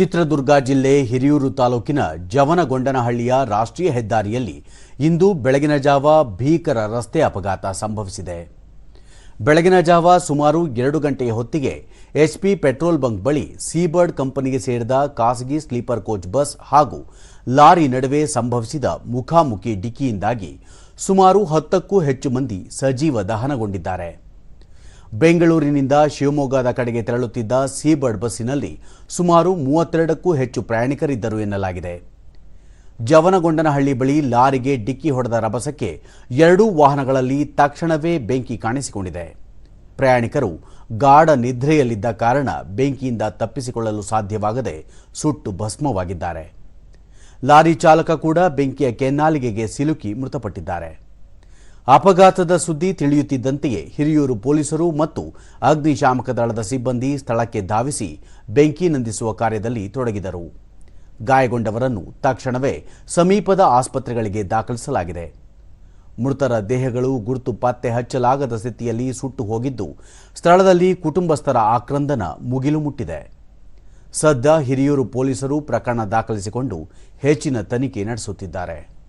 ಚಿತ್ರದುರ್ಗ ಜಿಲ್ಲೆ ಹಿರಿಯೂರು ತಾಲೂಕಿನ ಜವನಗೊಂಡನಹಳ್ಳಿಯ ರಾಷ್ಟ್ರೀಯ ಹೆದ್ದಾರಿಯಲ್ಲಿ ಇಂದು ಬೆಳಗಿನ ಜಾವ ಭೀಕರ ರಸ್ತೆ ಅಪಘಾತ ಸಂಭವಿಸಿದೆ. ಬೆಳಗಿನ ಜಾವ ಸುಮಾರು ಎರಡು ಗಂಟೆಯ ಹೊತ್ತಿಗೆ ಎಚ್ಪಿ ಪೆಟ್ರೋಲ್ ಬಂಕ್ ಬಳಿ ಸೀಬರ್ಡ್ ಕಂಪನಿಗೆ ಸೇರಿದ ಖಾಸಗಿ ಸ್ಲೀಪರ್ ಕೋಚ್ ಬಸ್ ಹಾಗೂ ಲಾರಿ ನಡುವೆ ಸಂಭವಿಸಿದ ಮುಖಾಮುಖಿ ಡಿಕ್ಕಿಯಿಂದಾಗಿ ಸುಮಾರು ಹತ್ತಕ್ಕೂ ಹೆಚ್ಚು ಮಂದಿ ಸಜೀವ ದಹನಗೊಂಡಿದ್ದಾರೆ. ಬೆಂಗಳೂರಿನಿಂದ ಶಿವಮೊಗ್ಗದ ಕಡೆಗೆ ತೆರಳುತ್ತಿದ್ದ ಸೀಬರ್ಡ್ ಬಸ್ಸಿನಲ್ಲಿ ಸುಮಾರು ಮೂವತ್ತೆರಡಕ್ಕೂ ಹೆಚ್ಚು ಪ್ರಯಾಣಿಕರಿದ್ದರು ಎನ್ನಲಾಗಿದೆ. ಜವನಗೊಂಡನಹಳ್ಳಿ ಬಳಿ ಲಾರಿಗೆ ಡಿಕ್ಕಿ ಹೊಡೆದ ರಭಸಕ್ಕೆ ಎರಡೂ ವಾಹನಗಳಲ್ಲಿ ತಕ್ಷಣವೇ ಬೆಂಕಿ ಕಾಣಿಸಿಕೊಂಡಿದೆ. ಪ್ರಯಾಣಿಕರು ಗಾಢ ನಿದ್ರೆಯಲ್ಲಿದ್ದ ಕಾರಣ ಬೆಂಕಿಯಿಂದ ತಪ್ಪಿಸಿಕೊಳ್ಳಲು ಸಾಧ್ಯವಾಗದೆ ಸುಟ್ಟು ಭಸ್ಮವಾಗಿದ್ದಾರೆ. ಲಾರಿ ಚಾಲಕ ಕೂಡ ಬೆಂಕಿಯ ಕೆನ್ನಾಲಿಗೆಗೆ ಸಿಲುಕಿ ಮೃತಪಟ್ಟಿದ್ದಾರೆ. ಅಪಘಾತದ ಸುದ್ದಿ ತಿಳಿಯುತ್ತಿದ್ದಂತೆಯೇ ಹಿರಿಯೂರು ಪೊಲೀಸರು ಮತ್ತು ಅಗ್ನಿಶಾಮಕ ದಳದ ಸಿಬ್ಬಂದಿ ಸ್ಥಳಕ್ಕೆ ಧಾವಿಸಿ ಬೆಂಕಿ ನಂದಿಸುವ ಕಾರ್ಯದಲ್ಲಿ ತೊಡಗಿದರು. ಗಾಯಗೊಂಡವರನ್ನು ತಕ್ಷಣವೇ ಸಮೀಪದ ಆಸ್ಪತ್ರೆಗಳಿಗೆ ದಾಖಲಿಸಲಾಗಿದೆ. ಮೃತರ ದೇಹಗಳು ಗುರುತು ಪತ್ತೆ ಹಚ್ಚಲಾಗದ ಸ್ಥಿತಿಯಲ್ಲಿ ಸುಟ್ಟು ಹೋಗಿದ್ದು, ಸ್ಥಳದಲ್ಲಿ ಕುಟುಂಬಸ್ಥರ ಆಕ್ರಂದನ ಮುಗಿಲು ಮುಟ್ಟಿದೆ. ಸದ್ದ ಹಿರಿಯೂರು ಪೊಲೀಸರು ಪ್ರಕರಣ ದಾಖಲಿಸಿಕೊಂಡು ಹೆಚ್ಚಿನ ತನಿಖೆ ನಡೆಸುತ್ತಿದ್ದಾರೆ.